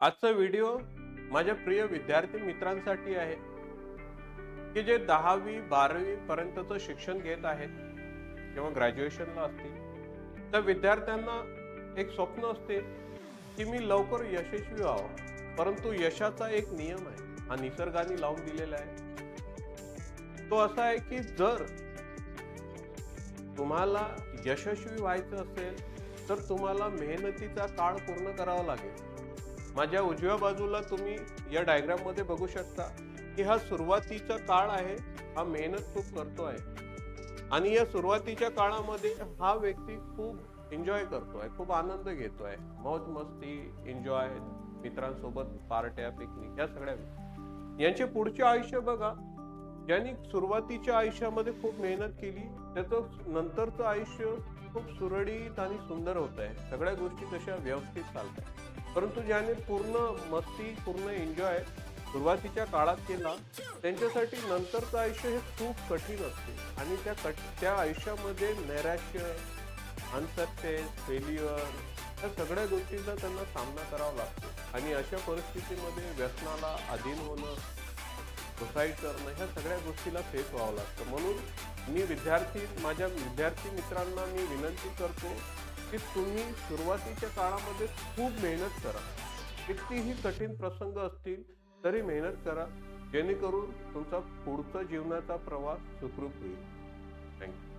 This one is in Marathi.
आजचा व्हिडिओ माझ्या प्रिय विद्यार्थी मित्रांसाठी आहे की जे दहावी बारावी पर्यंतचं शिक्षण घेत आहेत किंवा ग्रॅज्युएशनला असतील. त्या विद्यार्थ्यांना एक स्वप्न असते की मी लवकर यशस्वी व्हावं. परंतु यशाचा एक नियम आहे हा निसर्गाने लावून दिलेला आहे. तो असा आहे की जर तुम्हाला यशस्वी व्हायचं असेल तर तुम्हाला मेहनतीचा काळ पूर्ण करावा लागेल. माझ्या उजव्या बाजूला तुम्ही या डायग्राममध्ये बघू शकता की हा सुरुवातीचा काळ आहे हा मेहनत खूप करतो आहे. आणि या सुरुवातीच्या काळामध्ये हा व्यक्ती खूप एन्जॉय करतो आहे खूप आनंद घेतोय मौज मस्ती एन्जॉय मित्रांसोबत पार्ट्या पिकनिक या सगळ्या यांचे पुढचे आयुष्य बघा. ज्यांनी सुरुवातीच्या आयुष्यामध्ये खूप मेहनत केली त्याचं नंतरचं आयुष्य खूप सुरळीत आणि सुंदर होत आहे सगळ्या गोष्टी तशा व्यवस्थित चालत आहेत परंतु ज्याने पूर्ण मस्ती पूर्ण एन्जॉय सुरुवातीच्या काळात केला त्यांच्यासाठी नंतरचं आयुष्य हे खूप कठीण असते. आणि त्या कठ त्या आयुष्यामध्ये नैराश्य अनसक्सेस फेल्युअर या सगळ्या गोष्टींचा त्यांना सामना करावा लागतो. आणि अशा परिस्थितीमध्ये व्यसनाला अधीन होणं सुसाईड करणं ह्या सगळ्या गोष्टीला फेस व्हावं लागतं. म्हणून मी विद्यार्थी माझ्या विद्यार्थी मित्रांना मी विनंती करतो की तुम्ही सुरुवातीच्या काळामध्ये खूप मेहनत करा. कितीही कठीण प्रसंग असतील तरी मेहनत करा. जेणेकरून तुमचा पुढचा जीवनाचा प्रवास सुखरूप होईल. थँक्यू